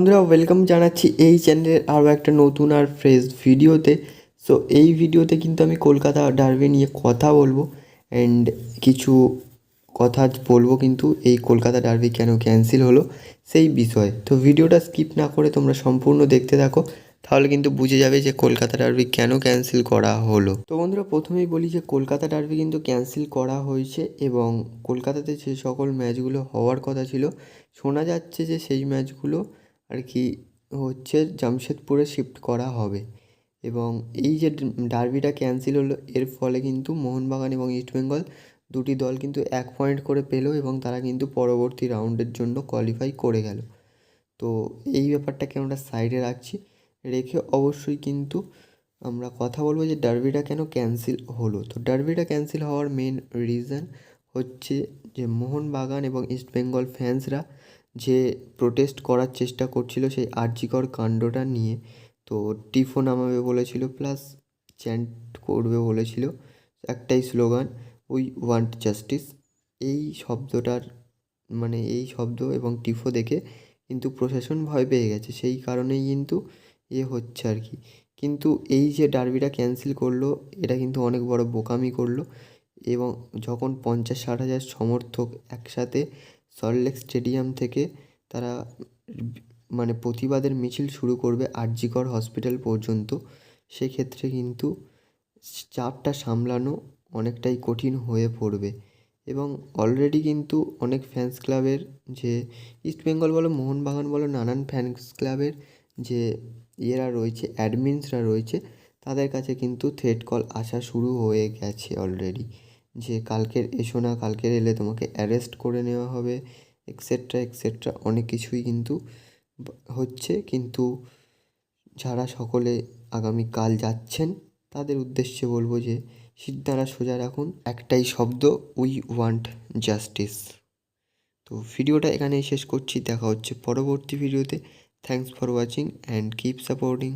বন্ধুরা ওয়েলকাম জানাচ্ছি এই চ্যানেলের আরও একটা নতুন আর ফ্রেশ ভিডিওতে সো এই ভিডিওতে কিন্তু আমি কলকাতা ডার্বি নিয়ে কথা বলব অ্যান্ড কিছু কথা বলব কিন্তু এই কলকাতা ডার্বি কেন ক্যান্সেল হলো সেই বিষয়ে। তো ভিডিওটা স্কিপ না করে তোমরা সম্পূর্ণ দেখতে থাকো, তাহলে কিন্তু বুঝে যাবে যে কলকাতা ডার্বি কেন ক্যান্সেল করা হলো। তো বন্ধুরা, প্রথমেই বলি যে কলকাতা ডার্বি কিন্তু ক্যান্সেল করা হয়েছে এবং কলকাতাতে যে সকল ম্যাচগুলো হওয়ার কথা ছিল, শোনা যাচ্ছে যে সেই ম্যাচগুলো আর কি হচ্ছে জামশেদপুরে শিফট করা হবে। এবং এই যে ডার্বিটা ক্যান্সেল হলো, এর ফলে কিন্তু মোহনবাগান এবং ইস্টবেঙ্গল দুটি দল কিন্তু এক পয়েন্ট করে পেল এবং তারা কিন্তু পরবর্তী রাউন্ডের জন্য কোয়ালিফাই করে গেল। তো এই ব্যাপারটাকে আমরা সাইডে রাখছি। রেখে অবশ্যই কিন্তু আমরা কথা বলব যে ডার্বিটা কেন ক্যান্সেল হলো। তো ডার্বিটা ক্যান্সেল হওয়ার মেন রিজন হচ্ছে যে মোহনবাগান এবং ইস্টবেঙ্গল ফ্যান্সরা যে প্রোটেস্ট করার চেষ্টা করছিল সেই আর্জিকর কাণ্ডটা নিয়ে। তো টিফো নামাবে বলেছিল প্লাস চ্যান্ট করবে বলেছিল, একটাই স্লোগান উই ওয়ান্ট জাস্টিস এই শব্দটার মানে এই শব্দ এবং টিফো দেখে কিন্তু প্রশাসন ভয় পেয়ে গেছে। সেই কারণেই কিন্তু এ হচ্ছে আর কি। কিন্তু এই যে ডার্বিটা ক্যান্সেল করল, এটা কিন্তু অনেক বড় বোকামি করল এবং যখন পঞ্চাশ, ষাট হাজার সমর্থক একসাথে সল্টলেক স্টেডিয়াম থেকে তারা মানে প্রতিবাদের মিছিল শুরু করবে আরজিকর হসপিটাল পর্যন্ত। সেক্ষেত্রে কিন্তু চাপটা সামলানো অনেকটাই কঠিন হয়ে পড়বে। এবং অলরেডি কিন্তু অনেক ফ্যান্স ক্লাবের যে ইস্টবেঙ্গল বলো মোহনবাগান বলো, নানান ফ্যান্স ক্লাবের যে ইয়েরা রয়েছে অ্যাডমিনসরা রয়েছে, তাদের কাছে কিন্তু থ্রেড কল আসা শুরু হয়ে গেছে অলরেডি যে কালকের এসো না, কালকের এলে তোমাকে অ্যারেস্ট করে নেওয়া হবে এক্সেট্রা এক্সেট্রা অনেক কিছুই কিন্তু হচ্ছে। কিন্তু যারা সকলে আগামীকাল যাচ্ছেন, তাদের উদ্দেশ্যে বলব যে সিদ্ধারা সোজা রাখুন। একটাই শব্দ উই ওয়ান্ট জাস্টিস তো ভিডিওটা এখানেই শেষ করছি। দেখা হচ্ছে পরবর্তী ভিডিওতে। Thanks for watching and keep supporting